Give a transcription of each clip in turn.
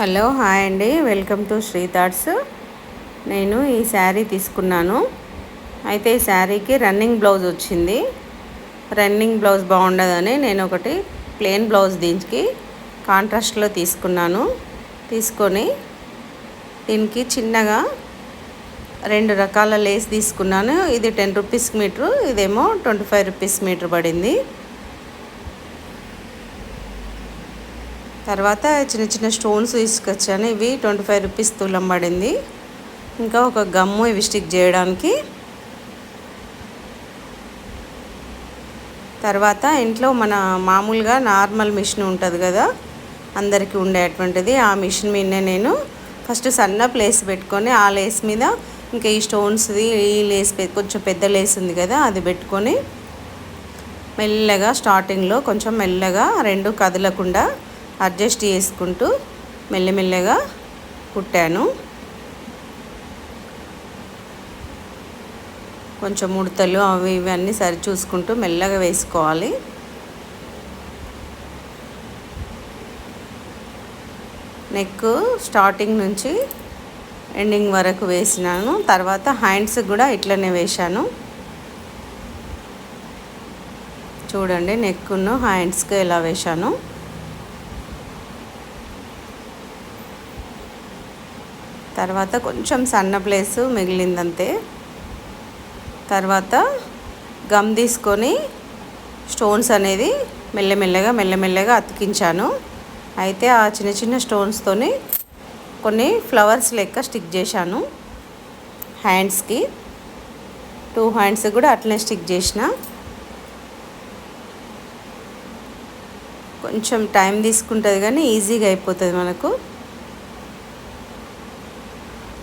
Hello hi అండి. Welcome to Sri thoughts నేను ఈ శారీ తీసుకున్నాను. అయితే ఈ శారీకి రన్నింగ్ బ్లౌజ్ వచ్చింది. రన్నింగ్ బ్లౌజ్ బాగుండదని నేను ఒకటి ప్లెయిన్ బ్లౌజ్ దీనికి కాంట్రాస్ట్లో తీసుకున్నాను. తీసుకొని దీనికి చిన్నగా రెండు రకాల లేస్ తీసుకున్నాను. ఇది టెన్ రూపీస్ మీటరు ఇదేమో ట్వంటీ ఫైవ్ రూపీస్ మీటర్ పడింది. తర్వాత చిన్న చిన్న స్టోన్స్ తీసుకొచ్చాను. ఇవి ట్వంటీ ఫైవ్ రూపీస్ తులం పడింది. ఇంకా ఒక గమ్ము ఇవి స్టిక్ చేయడానికి. తర్వాత ఇంట్లో మన మామూలుగా నార్మల్ మిషన్ ఉంటుంది కదా అందరికీ ఉండేటువంటిది. ఆ మిషన్ మీదనే నేను ఫస్ట్ సన్న ప్లేస్ పెట్టుకొని ఆ లేస్ మీద ఇంకా ఈ స్టోన్స్ది ఈ లేస్ కొంచెం పెద్ద లేస్ ఉంది కదా అది పెట్టుకొని మెల్లగా స్టార్టింగ్లో కొంచెం మెల్లగా రెండు కదలకుండా అడ్జస్ట్ చేసుకుంటూ మెల్లమెల్లగా కుట్టాను. కొంచెం ముడతలు అవి ఇవన్నీ సరి చూసుకుంటూ మెల్లగా వేసుకోవాలి. నెక్ స్టార్టింగ్ నుంచి ఎండింగ్ వరకు వేసినాను. తర్వాత హ్యాండ్స్ కూడా ఇట్లనే వేశాను. చూడండి నెక్కును హ్యాండ్స్కి ఎలా వేశాను. తర్వాత కొంచెం సన్న ప్లేస్ మిగిలిందంతే. తర్వాత గమ్ తీసుకొని స్టోన్స్ అనేది మెల్లమెల్లగా మెల్లమెల్లగా అతికించాను. అయితే ఆ చిన్న చిన్న స్టోన్స్తోని కొన్ని ఫ్లవర్స్ లెక్క స్టిక్ చేశాను. హ్యాండ్స్కి టూ హ్యాండ్స్ కూడా అట్లనే స్టిక్ చేసిన. కొంచెం టైం తీసుకుంటుంది కానీ ఈజీగా అయిపోతుంది మనకు.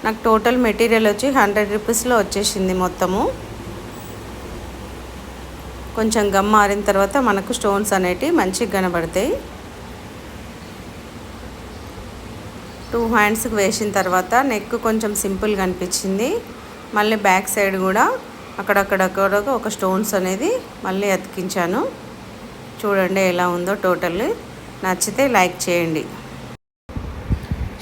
నాకు టోటల్ మెటీరియల్ వచ్చి హండ్రెడ్ రూపీస్లో వచ్చేసింది మొత్తము. కొంచెం గమ్ మారిన తర్వాత మనకు స్టోన్స్ అనేటివి మంచిగా కనబడతాయి. టూ హ్యాండ్స్కి వేసిన తర్వాత నెక్ కొంచెం సింపుల్గా అనిపించింది. మళ్ళీ బ్యాక్ సైడ్ కూడా అక్కడక్కడక్కడ ఒక స్టోన్స్ అనేది మళ్ళీ అతికించాను. చూడండి ఎలా ఉందో టోటల్ నచ్చితే లైక్ చేయండి.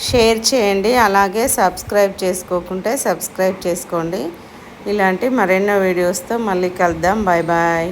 షేర్ చేయండి. అలాగే సబ్స్క్రైబ్ చేసుకోకుంటే సబ్స్క్రైబ్ చేసుకోండి. ఇలాంటి మరెన్నో వీడియోస్తో మళ్ళీ కలుద్దాం. Bye bye.